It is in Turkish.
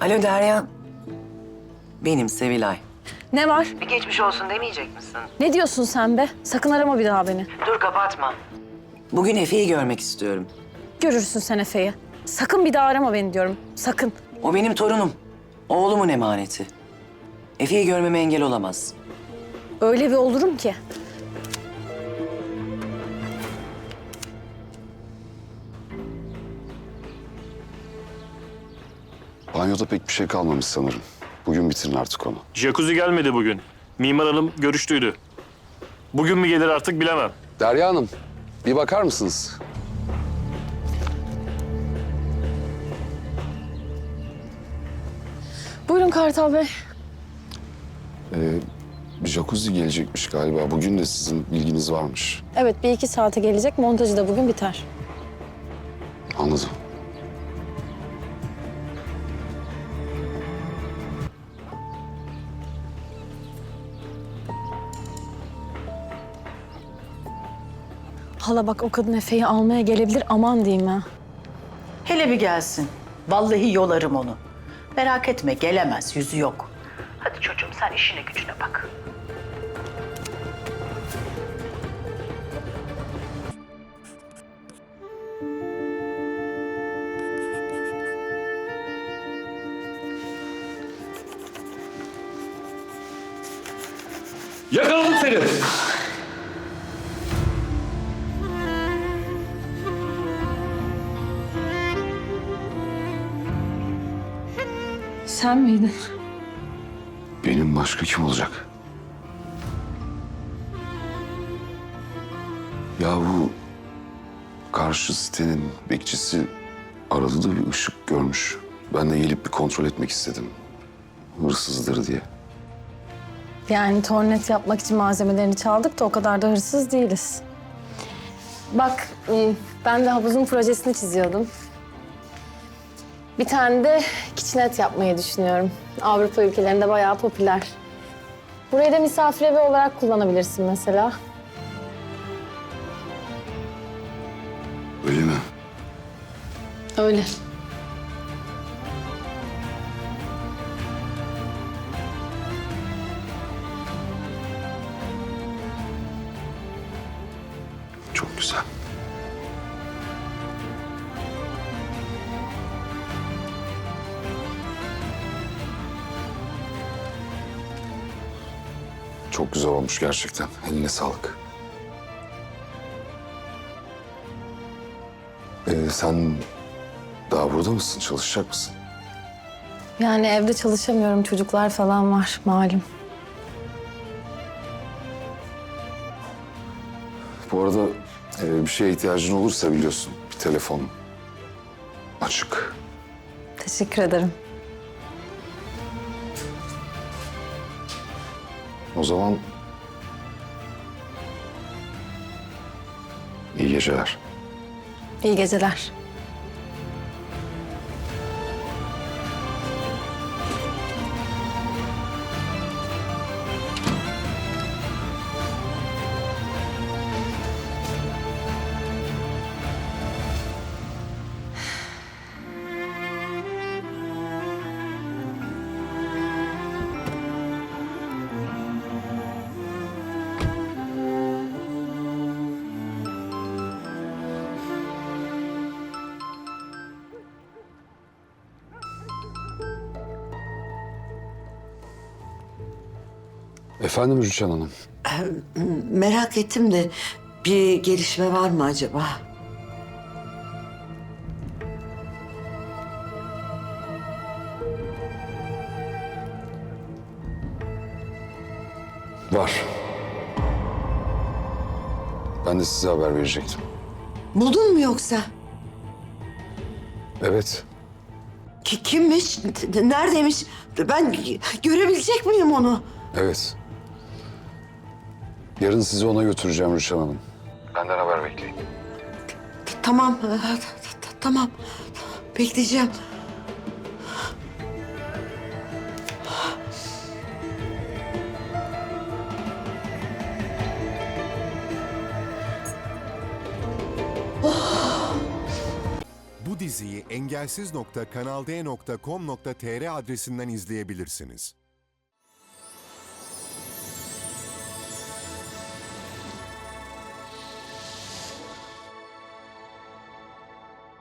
Alo Derya. Benim Sevilay. Ne var? Bir geçmiş olsun demeyecek misin? Ne diyorsun sen be? Sakın arama bir daha beni. Dur kapatma. Bugün Efe'yi görmek istiyorum. Görürsün sen Efe'yi. Sakın bir daha arama beni diyorum. Sakın. O benim torunum. Oğlumun emaneti. Efe'yi görmeme engel olamaz. Öyle bir olurum ki. Banyoda pek bir şey kalmamış sanırım. Bugün bitirin artık onu. Jacuzzi gelmedi bugün. Mimar hanım görüştüydü. Bugün mü gelir artık bilemem. Derya Hanım, bir bakar mısınız? Buyurun Kartal Bey. Ee, bir jacuzzi gelecekmiş galiba. Bugün de sizin bilginiz varmış. Evet bir iki saate gelecek. Montajı da bugün biter. Anladım. Hala bak o kadın Efe'yi almaya gelebilir aman diyeyim ha. Hele bir gelsin. Vallahi yolarım onu. Merak etme gelemez yüzü yok. Hadi çocuğum sen işine gücüne bak. Yakaladım seni. Sen miydin? Benim başka kim olacak? Ya bu karşı sitenin bekçisi aradı da bir ışık görmüş. Ben de gelip bir kontrol etmek istedim. Hırsızdır diye. Yani tornet yapmak için malzemelerini çaldık da o kadar da hırsız değiliz. Bak e, ben de havuzun projesini çiziyordum. Bir tane de kitchenet yapmayı düşünüyorum. Avrupa ülkelerinde bayağı popüler. Burayı da misafir evi olarak kullanabilirsin mesela. Öyle mi? Öyle. Çok güzel. Çok güzel olmuş gerçekten. Eline sağlık. Ee, sen daha burada mısın? Çalışacak mısın? Yani evde çalışamıyorum. Çocuklar falan var malum. Bu arada e, bir şeye ihtiyacın olursa biliyorsun bir telefon açık. Teşekkür ederim. O zaman iyi geceler. İyi geceler. Efendim Rüçhan Hanım. Merak ettim de bir gelişme var mı acaba? Var. Ben de size haber verecektim. Buldun mu yoksa? Evet. Ki kimmiş? Neredeymiş? Ben görebilecek miyim onu? Evet. Yarın sizi ona götüreceğim Rüçhan Hanım. Benden haber bekleyin. Tamam, e, tamam. Bekleyeceğim. Bu diziyi engelsiz.kanalde.com.tr adresinden izleyebilirsiniz.